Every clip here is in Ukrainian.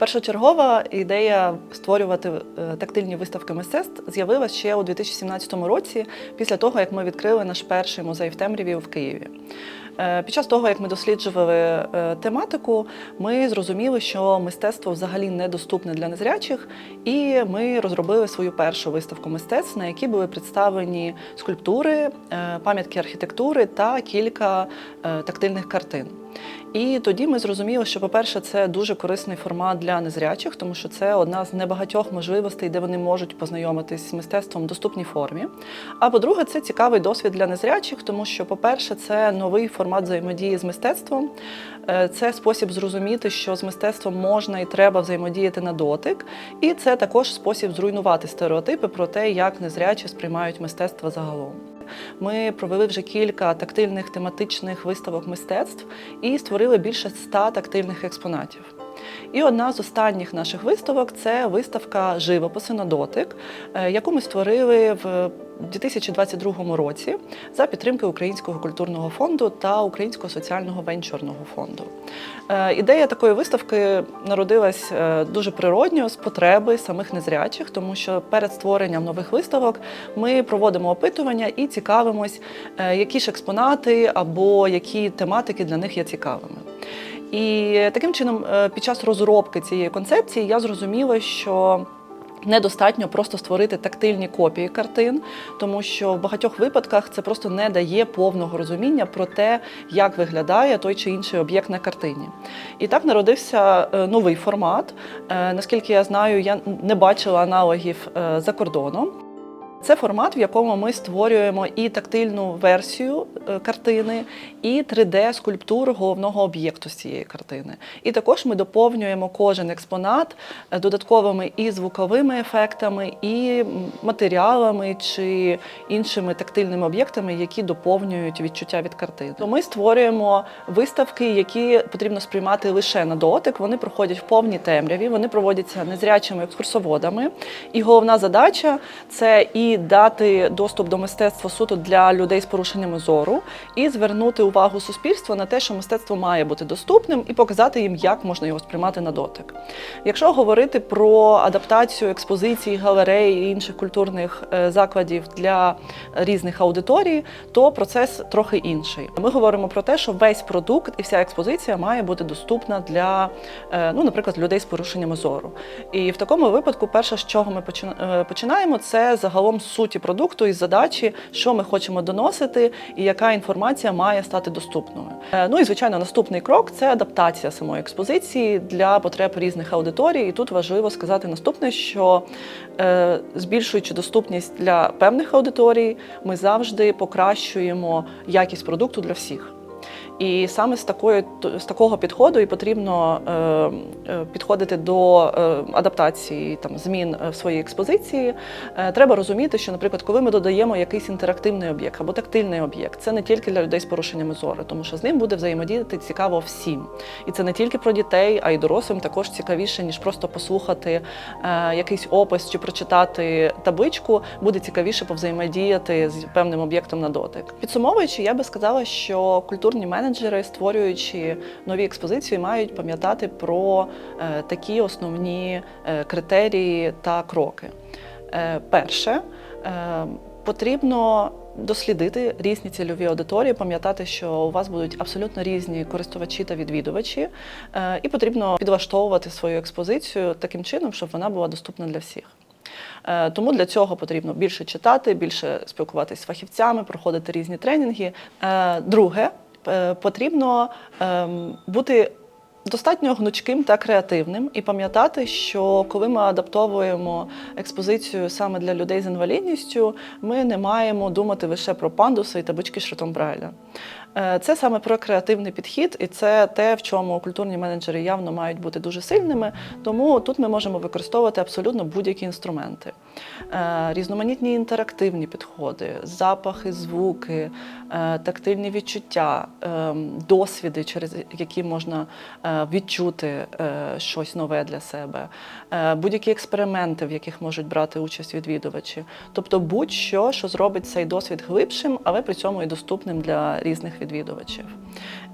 Першочергова ідея створювати е, тактильні виставки мистецтв з'явилася ще у 2017 році, після того як ми відкрили наш перший музей в темряві в Києві. Е, Під час того, як ми досліджували е, тематику, ми зрозуміли, що мистецтво взагалі недоступне для незрячих, і ми розробили свою першу виставку мистецтв, на якій були представлені скульптури, пам'ятки архітектури та кілька тактильних картин. І тоді ми зрозуміли, що, по-перше, це дуже корисний формат для незрячих, тому що це одна з небагатьох можливостей, де вони можуть познайомитись з мистецтвом в доступній формі. А по-друге, це цікавий досвід для незрячих, тому що, по-перше, це новий формат взаємодії з мистецтвом. Е, Це спосіб зрозуміти, що з мистецтвом можна і треба взаємодіяти на дотик. І це також спосіб зруйнувати стереотипи про те, як незрячі сприймають мистецтво загалом. Ми провели вже кілька тактильних тематичних виставок мистецтв і створили більше ста тактильних експонатів. І одна з останніх наших виставок це виставка живописи на дотик, е, яку ми створили в 2022 році за підтримки Українського культурного фонду та Українського соціального венчурного фонду. Е, Ідея такої виставки народилась е, дуже природньо з потреби самих незрячих, тому що перед створенням нових виставок ми проводимо опитування і цікавимось, е, які ж експонати або які тематики для них є цікавими. І таким чином, під час розробки цієї концепції я зрозуміла, що недостатньо просто створити тактильні копії картин, тому що в багатьох випадках це просто не дає повного розуміння про те, як виглядає той чи інший об'єкт на картині. І так народився е, новий формат. Е, Наскільки я знаю, я не бачила аналогів е, за кордоном. Це формат, в якому ми створюємо і тактильну версію е, картини, і 3D-скульптуру головного об'єкту з цієї картини. І також ми доповнюємо кожен експонат е, додатковими і звуковими ефектами, і матеріалами чи іншими тактильними об'єктами, які доповнюють відчуття від картини. Ми створюємо виставки, які потрібно сприймати лише на дотик. Вони проходять в повній темряві, вони проводяться незрячими екскурсоводами. І головна задача це і дати доступ до мистецтва суто для людей з порушеннями зору, і звернути увагу суспільства на те, що мистецтво має бути доступним, і показати їм, як можна його сприймати на дотик. Якщо говорити про адаптацію експозицій, галерей і інших культурних е, закладів для різних аудиторій, то процес трохи інший. Ми говоримо про те, що весь продукт і вся експозиція має бути доступна для, е, ну, наприклад, людей з порушеннями зору. І в такому випадку, перше, з чого ми е, починаємо, це загалом суті продукту і задачі, що ми хочемо доносити, і яка інформація має стати доступною. Е, Ну і звичайно, наступний крок це адаптація самої експозиції для потреб різних аудиторій. І тут важливо сказати наступне, що е, збільшуючи доступність для певних аудиторій, ми завжди покращуємо якість продукту для всіх. І саме з такої з такого підходу і потрібно е, е, підходити до е, адаптації там змін е, в своїй експозиції. Е, треба розуміти, що, наприклад, коли ми додаємо якийсь інтерактивний об'єкт або тактильний об'єкт, це не тільки для людей з порушеннями зору, тому що з ним буде взаємодіяти цікаво всім. І це не тільки про дітей, а й дорослим також цікавіше, ніж просто послухати е, якийсь опис чи прочитати табличку. Буде цікавіше повзаємодіяти з певним об'єктом на дотик. Підсумовуючи, я би сказала, що культурні менеджери, створюючи нові експозиції, мають пам'ятати про е, такі основні е, критерії та кроки. Е, перше, потрібно дослідити різні цільові аудиторії, пам'ятати, що у вас будуть абсолютно різні користувачі та відвідувачі, і потрібно підлаштовувати свою експозицію таким чином, щоб вона була доступна для всіх. Тому для цього потрібно більше читати, більше спілкуватися з фахівцями, проходити різні тренінги. Друге, потрібно ем, бути достатньо гнучким та креативним і пам'ятати, що коли ми адаптовуємо експозицію саме для людей з інвалідністю, ми не маємо думати лише про пандуси і табички шрифтом Брайля. Е, Це саме про креативний підхід, і це те, в чому культурні менеджери явно мають бути дуже сильними. Тому тут ми можемо використовувати абсолютно будь-які інструменти, Е, різноманітні інтерактивні підходи, запахи, звуки, е, тактильні відчуття, досвіди, через які можна відчути щось нове для себе, будь-які експерименти, в яких можуть брати участь відвідувачі. Тобто будь-що, що зробить цей досвід глибшим, але при цьому і доступним для різних відвідувачів.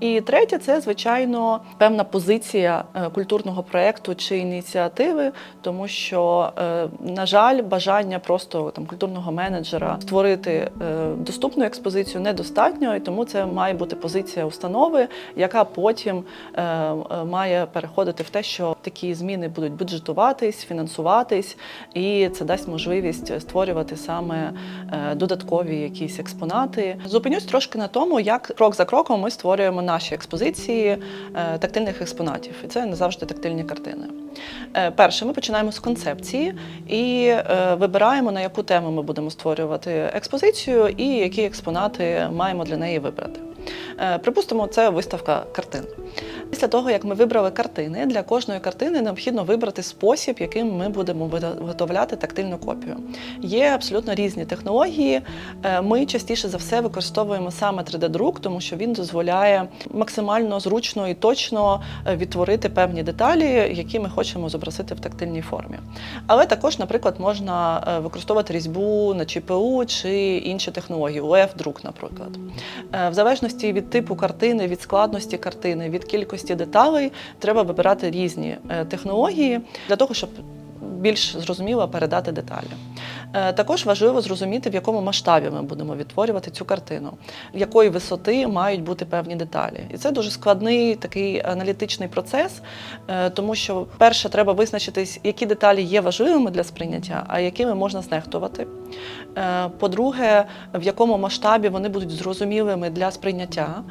І третє це, звичайно, певна позиція е, культурного проєкту чи ініціативи, тому що, е, на жаль, бажання просто там культурного менеджера створити е, доступну експозицію недостатньо, і тому це має бути позиція установи, яка потім має переходити в те, що такі зміни будуть бюджетуватись, фінансуватись, і це дасть можливість створювати саме додаткові якісь експонати. Зупинюсь трошки на тому, як крок за кроком ми створюємо наші експозиції е, тактильних експонатів. І це не завжди тактильні картини. Е, Перше, ми починаємо з концепції і е, вибираємо, на яку тему ми будемо створювати експозицію і які експонати маємо для неї вибрати. Припустимо, це виставка картин. Після того, як ми вибрали картини, для кожної картини необхідно вибрати спосіб, яким ми будемо виготовляти тактильну копію. Є абсолютно різні технології. Е, Ми частіше за все використовуємо саме 3D-друк, тому що він дозволяє максимально зручно і точно е, відтворити певні деталі, які ми хочемо зобразити в тактильній формі. Але також, наприклад, можна е, використовувати різьбу на ЧПУ чи інші технології, УФ-друк, наприклад. В залежності від типу картини, від складності картини, від кількості деталей, треба вибирати різні е, технології для того, щоб більш зрозуміло передати деталі. Е, Також важливо зрозуміти, в якому масштабі ми будемо відтворювати цю картину, якої висоти мають бути певні деталі. І це дуже складний такий аналітичний процес, е, тому що перше треба визначитись, які деталі є важливими для сприйняття, а якими можна знехтувати. По-друге, в якому масштабі вони будуть зрозумілими для сприйняття,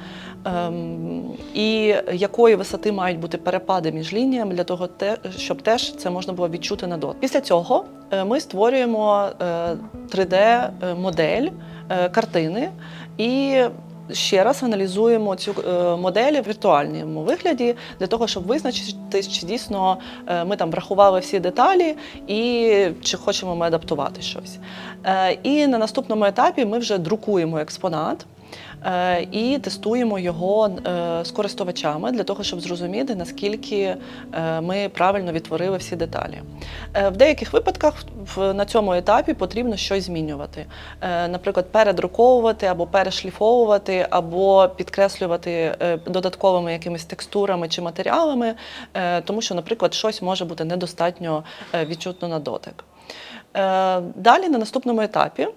і якої висоти мають бути перепади між лініями для того, щоб теж це можна було відчути на дотик. Після цього е, ми створюємо 3D-модель е, картини і. Ще раз аналізуємо цю е, модель в віртуальному вигляді для того, щоб визначити, чи дійсно е, ми там врахували всі деталі і чи хочемо ми адаптувати щось. Е, І на наступному етапі ми вже друкуємо експонат. Е, І тестуємо його е, з користувачами для того, щоб зрозуміти, наскільки е, ми правильно відтворили всі деталі. В деяких випадках на цьому етапі потрібно щось змінювати. Наприклад, передруковувати або перешліфовувати, або підкреслювати додатковими якимись текстурами чи матеріалами, тому що, наприклад, щось може бути недостатньо відчутно на дотик. Далі на наступному етапі.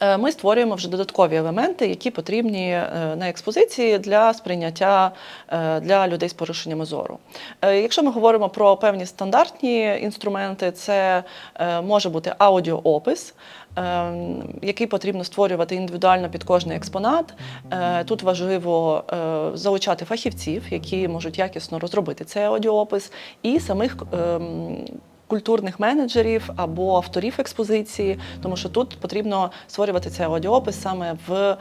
Е, Ми створюємо вже додаткові елементи, які потрібні е, на експозиції для сприйняття е, для людей з порушеннями зору. Якщо ми говоримо про певні стандартні інструменти, це може бути аудіоопис, який потрібно створювати індивідуально під кожний експонат. Тут важливо залучати фахівців, які можуть якісно розробити цей аудіоопис, і самих ем, культурних менеджерів або авторів експозиції, тому що тут потрібно створювати цей аудіопис саме в, е,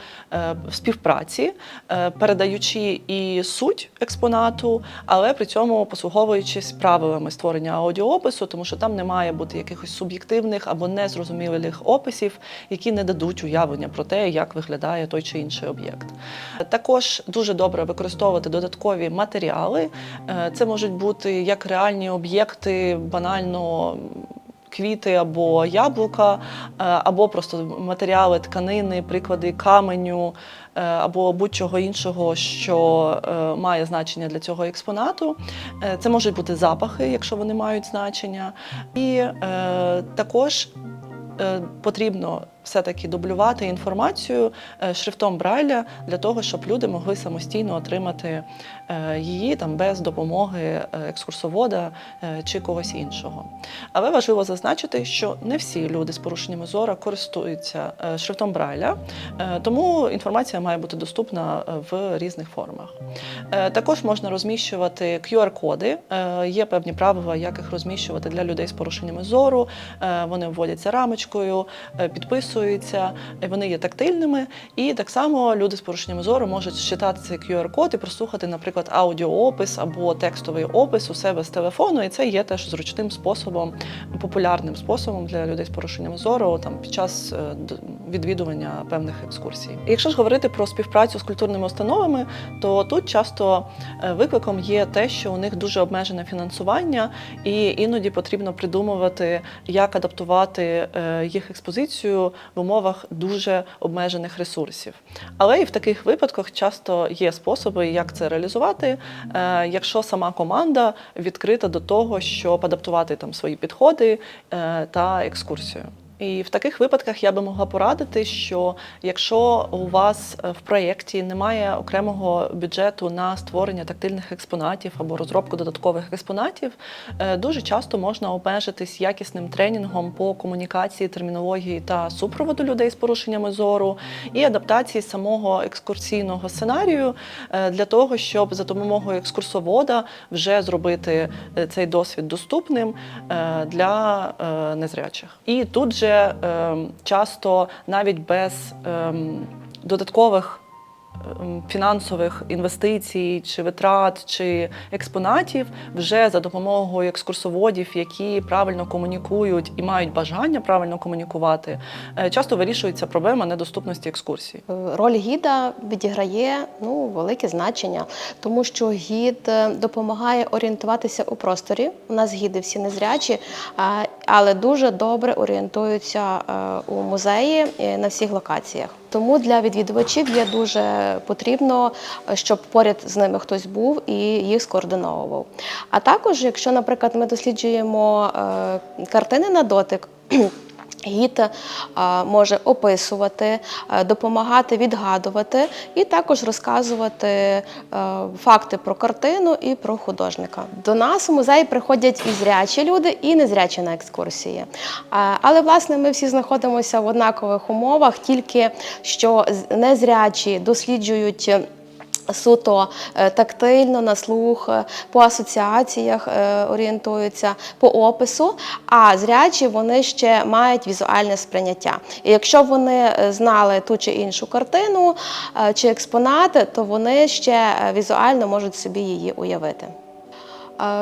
в співпраці, е, передаючи і суть експонату, але при цьому послуговуючись правилами створення аудіопису, тому що там не має бути якихось суб'єктивних або незрозумілих описів, які не дадуть уявлення про те, як виглядає той чи інший об'єкт. Також дуже добре використовувати додаткові матеріали. Е, Це можуть бути як реальні об'єкти, банально квіти або яблука, е, або просто матеріали, тканини, приклади каменю е, або будь-чого іншого, що е, має значення для цього експонату. Це можуть бути запахи, якщо вони мають значення. І також потрібно все-таки дублювати інформацію е, шрифтом Брайля для того, щоб люди могли самостійно отримати е, її там без допомоги е, екскурсовода чи когось іншого. Але важливо зазначити, що не всі люди з порушеннями зору користуються шрифтом Брайля, тому інформація має бути доступна в різних формах. Також можна розміщувати QR-коди. Є певні правила, як їх розміщувати для людей з порушеннями зору. Вони вводяться рамочкою, е, підписуються, е, вони є тактильними. І так само люди з порушеннями зору можуть читати цей QR-код і прослухати, наприклад, аудіоопис або текстовий опис у себе з телефону. І це є теж зручним способом, популярним способом для людей з порушеннями зору там під час е, відвідування певних екскурсій. Якщо ж говорити про співпрацю з культурними установами, то тут часто е, викликом є те, що у них дуже обмежене фінансування, і іноді потрібно придумувати, як адаптувати е, їх експозицію в умовах дуже обмежених ресурсів. Але і в таких випадках часто є способи, як це реалізувати, е, якщо сама команда відкрита до того, щоб адаптувати там свої підходи та екскурсію. І в таких випадках я би могла порадити, що якщо у вас е, в проєкті немає окремого бюджету на створення тактильних експонатів або розробку додаткових експонатів, е, дуже часто можна обмежитись якісним тренінгом по комунікації, термінології та супроводу людей з порушеннями зору і адаптації самого екскурсійного сценарію е, для того, щоб за допомогою екскурсовода вже зробити цей досвід доступним для незрячих. І тут же ем, часто навіть без ем, додаткових фінансових інвестицій чи витрат чи експонатів вже за допомогою екскурсоводів, які правильно комунікують і мають бажання правильно комунікувати, е, часто вирішується проблема недоступності екскурсій. Роль гіда відіграє ну, велике значення, тому що гід е, допомагає орієнтуватися у просторі. У нас гіди всі незрячі, але дуже добре орієнтуються е, у музеї е, на всіх локаціях. Тому для відвідувачів є дуже потрібно, е, щоб поряд з ними хтось був і їх скоординовував. А також, якщо, наприклад, ми досліджуємо е, картини на дотик. Гід може описувати, допомагати відгадувати і також розказувати факти про картину і про художника. До нас у музей приходять і зрячі люди, і незрячі на екскурсії. Але власне ми всі знаходимося в однакових умовах, тільки що незрячі досліджують. Суто е, тактильно, на слух, е, по асоціаціях е, орієнтуються, по опису, а зрячі вони ще мають візуальне сприйняття. І якщо вони знали ту чи іншу картину чи експонати, то вони ще візуально можуть собі її уявити.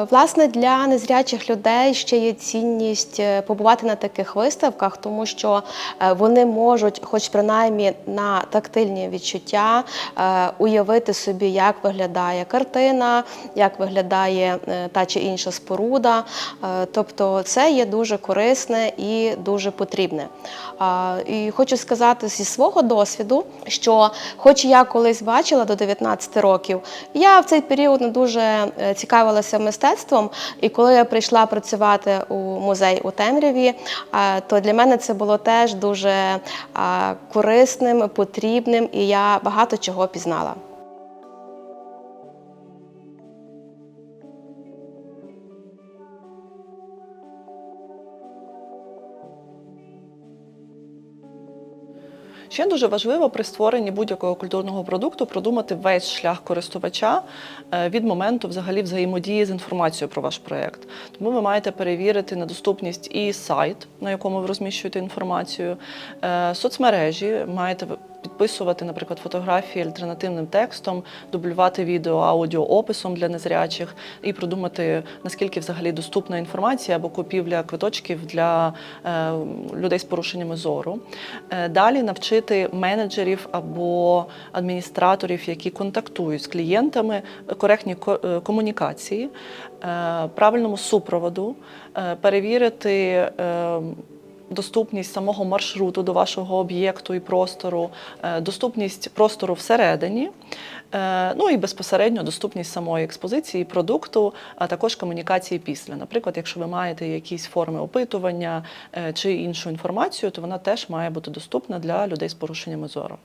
Власне, для незрячих людей ще є цінність е, побувати на таких виставках, тому що е, вони можуть, хоч принаймні на тактильні відчуття, е, уявити собі, як виглядає картина, як виглядає та чи інша споруда. Тобто це є дуже корисне і дуже потрібне. І хочу сказати зі свого досвіду, що, хоч я колись бачила до 19 років, я в цей період не дуже цікавилася мистецтвом. І коли я прийшла працювати у музей у темряві, то для мене це було теж дуже корисним, потрібним, і я багато чого пізнала. Ще дуже важливо при створенні будь-якого культурного продукту продумати весь шлях користувача е, від моменту взагалі взаємодії з інформацією про ваш проєкт. Тому ви маєте перевірити на доступність і сайт, на якому ви розміщуєте інформацію, е, соцмережі, маєте підписувати, наприклад, фотографії альтернативним текстом, дублювати відео, аудіо описом для незрячих і продумати, наскільки взагалі доступна інформація або купівля квиточків для е, людей з порушеннями зору. Е, Далі навчити менеджерів або адміністраторів, які контактують з клієнтами, коректній ко- е, комунікації, правильному супроводу, перевірити. Доступність самого маршруту до вашого об'єкту і простору, е, доступність простору всередині, е, ну і безпосередньо доступність самої експозиції, продукту, а також комунікації після. Наприклад, якщо ви маєте якісь форми опитування е, чи іншу інформацію, то вона теж має бути доступна для людей з порушеннями зору.